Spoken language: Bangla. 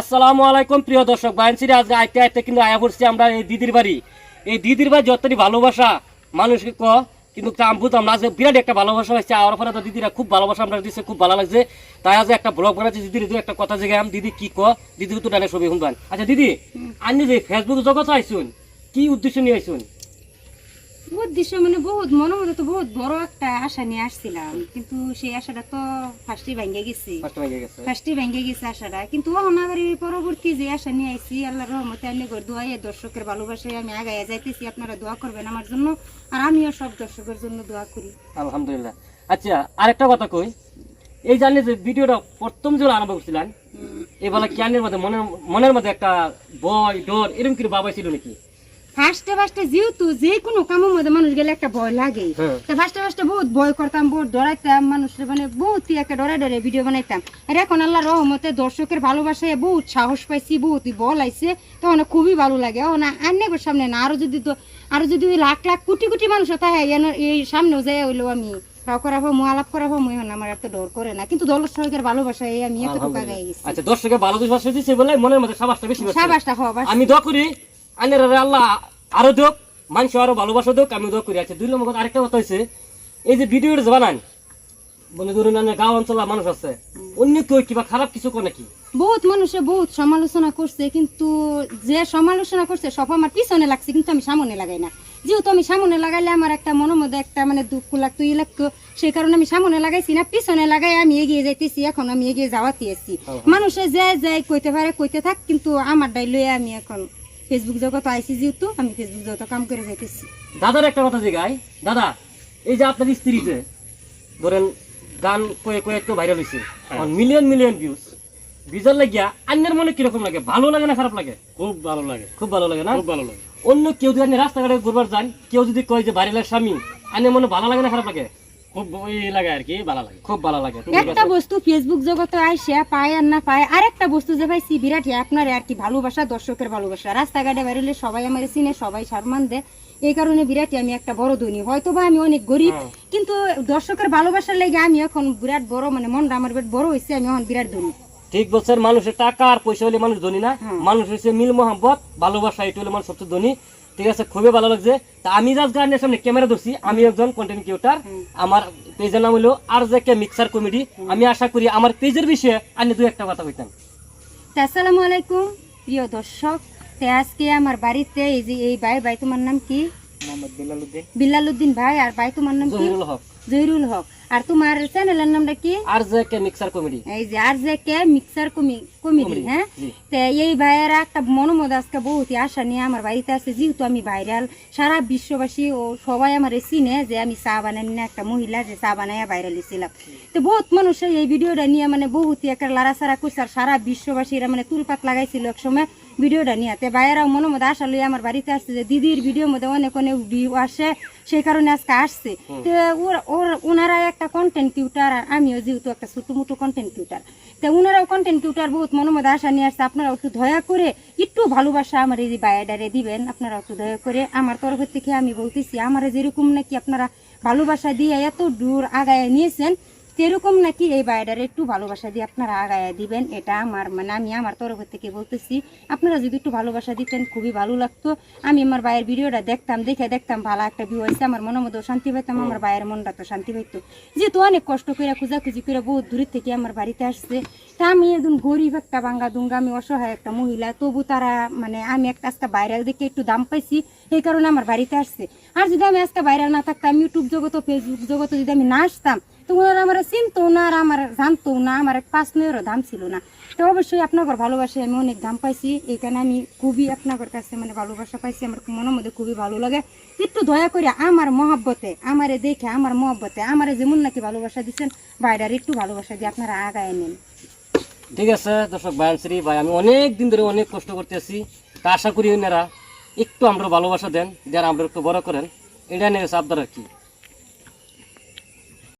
আসসালামু আলাইকুম প্রিয় দর্শক বাইনসিরে আজকে আইতে আইতে কিন্তু আয়া পড়ছি আমরা এই দিদির বাড়ি। এই দিদির বাড়ি যতটি ভালোবাসা মানুষকে ক কিন্তু তা আমি বুঝতাম না আজকে বিরাট একটা ভালোবাসা হয়েছে আর পরে তো দিদিরা খুব ভালোবাসা আমরা দিচ্ছে খুব ভালো লাগছে। তাই আজ একটা ব্লগ বানাচ্ছি। দিদির দু একটা কথা জেগে আমি দিদি কি ক দিদি তো ডানে ছবি শুনবান আচ্ছা দিদি আপনি যে ফেসবুক জগৎ আইসুন কি উদ্দেশ্য নিয়ে আইসুন? উদ্দেশ্য মানে বহুত তো বহুত বড় একটা আশা নিয়ে আসছিলাম। কিন্তু সেই আশাটা তো ফার্স্টে ভেঙে গেছে। ফার্স্ট ভেঙে গেছে। আশাটা। কিন্তু এই পরবর্তী যে আশা নিয়ে আইছি আল্লাহর রহমতে ঘর দোয়াই দর্শকের ভালোবাসায় আমি আগায় যাইতেছি। আপনারা দোয়া করবেন আমার জন্য আর আমিও সব দর্শকের জন্য দোয়া করি। আলহামদুলিল্লাহ। আচ্ছা আরেকটা কথা কই? এই জানলে যে ভিডিওটা প্রথম যে আরম্ভ করছিলেন এবেলা জ্ঞানের মধ্যে মনের মনের মধ্যে একটা ভয় ডর এরকম কি বাবা ছিল নাকি? ফার্স্টে ফার্স্টে যেহেতু যে কোনো কামের মধ্যে মানুষ গেলে একটা ভয় লাগে হ্যাঁ। তো ফার্স্টে ফার্স্টে বহুত ভয় করতাম বহুত ডরাইতাম মানুষের মানে বহুত একটা ডরে ডরে ভিডিও বানাইতাম। আর এখন আল্লাহ রহমতে দর্শকের ভালোবাসায় বহুত সাহস পাইছি বহুত বল আইছে তখন খুবই ভালো লাগে। ও না সামনে না আরও যদি তো আরও যদি লাখ লাখ কোটি কোটি মানুষ থাকে এই সামনেও যায় হইল আমি। আমি আচ্ছা দর্শকের ভালো দিচ্ছে বলে মনের মধ্যে সাবাসটা বেশি বাড়ছে। সাবাসটা হওয়া আমি দোয়া করি আনের আল্লাহ আরও দোক মানুষ আরও ভালোবাসা দোক আমি দোয়া করি। আচ্ছা দুই নম্বর কথা আরেকটা কথা হয়েছে এই যে ভিডিওটা যে বানান বলে ধরুন গাঁও অঞ্চলের মানুষ আছে অন্য কেউ কিবা খারাপ কিছু করে নাকি? বহুত মানুষে বহুত সমালোচনা করছে কিন্তু যে সমালোচনা করছে সব আমার পিছনে লাগছে কিন্তু আমি সামনে লাগাই না। যেহেতু আমি সামনে লাগাইলে আমার একটা মনের মধ্যে একটা মানে দুঃখ লাগতো ই লাগতো সেই কারণে আমি সামনে লাগাইছি না পিছনে লাগাই আমি এগিয়ে যাইতেছি এখন আমি এগিয়ে যাওয়াতে আছি। মানুষে যে যাই কইতে পারে কইতে থাক কিন্তু আমার ডাই লইয়া আমি এখন ফেসবুক জগৎ আইছি যেহেতু আমি ফেসবুক জগৎ কাম করে যাইতেছি। দাদার একটা কথা জিগাই। দাদা এই যে আপনার স্ত্রী যে ধরেন গান কয়ে কয়ে একটু ভাইরাল হয়েছে মিলিয়ন মিলিয়ন ভিউজ ভিউজার লাগিয়া আন্যের মনে কীরকম লাগে? ভালো লাগে না খারাপ লাগে? খুব ভালো লাগে। খুব ভালো লাগে না? খুব ভালো লাগে। অন্য কেউ যদি আপনি রাস্তাঘাটে ঘুরবার যান কেউ যদি কয় যে ভাইরালের স্বামী আন্যের মনে ভালো লাগে না খারাপ লাগে? খুব ওই লাগে আর কি ভালো লাগে খুব ভালো লাগে। একটা বস্তু ফেসবুক জগতে আইসে পায় আর না পায় আর বস্তু যে পাইছি বিরাট আপনার আর কি ভালোবাসা দর্শকের ভালোবাসা। রাস্তাঘাটে বেরোলে সবাই আমার চিনে সবাই সম্মান দেয়। এই কারণে বিরাট আমি একটা বড় ধনী। হয়তো বা আমি অনেক গরিব কিন্তু দর্শকের ভালোবাসার লেগে আমি এখন বিরাট বড় মানে মনটা আমার বিরাট বড় হয়েছে আমি এখন বিরাট ধনী। ঠিক বলছেন মানুষের টাকা আর পয়সা হলে মানুষ ধনী না। মানুষ হচ্ছে মিল মোহাম্মত ভালোবাসা এটা হলে মানুষ সবচেয়ে ধনী। ঠিক আছে খুবই ভালো লাগছে। তা আমি যা গানের সামনে ক্যামেরা ধরছি আমি একজন কন্টেন্ট ক্রিয়েটার আমার পেজের নাম হলো আর যে কে মিক্সার কমেডি আমি আশা করি আমার পেজের বিষয়ে আমি দু একটা কথা কইতাম তা আসসালামু আলাইকুম প্রিয় দর্শক। তে আজকে আমার বাড়িতে এই যে এই ভাই ভাই তোমার নাম কি? মোহাম্মদ বিল্লালউদ্দিন বিল্লালউদ্দিন ভাই আর ভাই তোমার নাম কি? জহিরুল হক। জহিরুল হক। আর তোমার চ্যানেলের নামটা কি R J K mixer comedy এই যে আর যে কে মিক্সার কমেডি হ্যাঁ জি। তো এই ভাইয়েরা একটা মনোমত আজকে বহুত আশা নিয়ে আমার বাড়িতে আছে যেহেতু আমি ভাইরাল সারা বিশ্ববাসী ও সবাই আমার চিনে যে আমি চা বানাই না একটা মহিলা যে চা বানাইয়া ভাইরাল ছিলাম তো বহুত মানুষ এই ভিডিওটা নিয়ে মানে বহুত একটা লাড়াছাড়া করছে আর সারা বিশ্ববাসীরা মানে তুলপাত লাগাইছিল এক সময় ভিডিওটা নিয়ে। তে ভাইয়েরাও মনের মধ্যে আশা লইয়া আমার বাড়িতে আসছে যে দিদির ভিডিওর মধ্যে অনেক অনেক ভিউ আসে সেই কারণে আজকে আসছে। তো ওর ওর ওনারা একটা কন্টেন্ট কিউটার আর আমিও যেহেতু একটা ছোটো মোটো কন্টেন্ট কিউটার তো ওনারাও কন্টেন্ট কিউটার বহুত মনের মধ্যে আশা নিয়ে আসছে আপনারা একটু দয়া করে একটু ভালোবাসা আমার এই বায়োডারে দিবেন আপনারা একটু দয়া করে। আমার তরফ থেকে আমি বলতেছি আমার যেরকম নাকি আপনারা ভালোবাসা দিয়ে এত দূর আগায় নিয়েছেন সেরকম নাকি এই বায়োডারে একটু ভালোবাসা দিয়ে আপনারা আগায় দিবেন, এটা আমার মানে আমি আমার তরফ থেকে বলতেছি। আপনারা যদি একটু ভালোবাসা দিতেন, খুবই ভালো লাগতো। আমি আমার বায়ের ভিডিওটা দেখতাম, দেখে দেখতাম ভালো একটা ভিউ হয়েছে আমার মনের মধ্যেও শান্তি পাইতাম, আমার বায়ের মনটা তো শান্তি পাইতো। যেহেতু অনেক কষ্ট করে খুঁজাখুঁজি করে বহু দূরের থেকে আমার বাড়িতে আসছে। তা আমি একদম গরিব একটা বাঙ্গা দুঙ্গা, আমি অসহায় একটা মহিলা, তবু তারা মানে আমি একটা আজকে বাইরে দেখে একটু দাম পাইছি, এই কারণে আমার বাড়িতে আসছে। আর যদি আমি আজকে বাইরে না থাকতাম ইউটিউব জগত ফেসবুক জগতে যদি আমি না আসতাম, তো ওনারা আমার চিনতো না, আর আমার জানতো না, আমার এক পাঁচ নয়েরও দাম ছিল না। তো অবশ্যই আপনাদের ভালোবাসে আমি অনেক দাম পাইছি এখানে আমি খুবই আপনাদের কাছে মানে ভালোবাসা পাইছি, আমার মনের মধ্যে খুবই ভালো লাগে। একটু দয়া করে আমার মহাব্বতে, আমারে দেখে আমার মহাব্বতে, আমারে যেমন নাকি ভালোবাসা দিচ্ছেন বাইরের একটু ভালোবাসা দিয়ে আপনারা আগায় নেন। ঠিক আছে, দর্শক বায়ানশ্রী ভাই, আমি অনেক দিন ধরে অনেক কষ্ট করতেছি তা আশা করি ওনারা একটু আমরা ভালোবাসা দেন, যারা আমরা একটু বড় করেন। এটা নিয়ে আপনারা কি।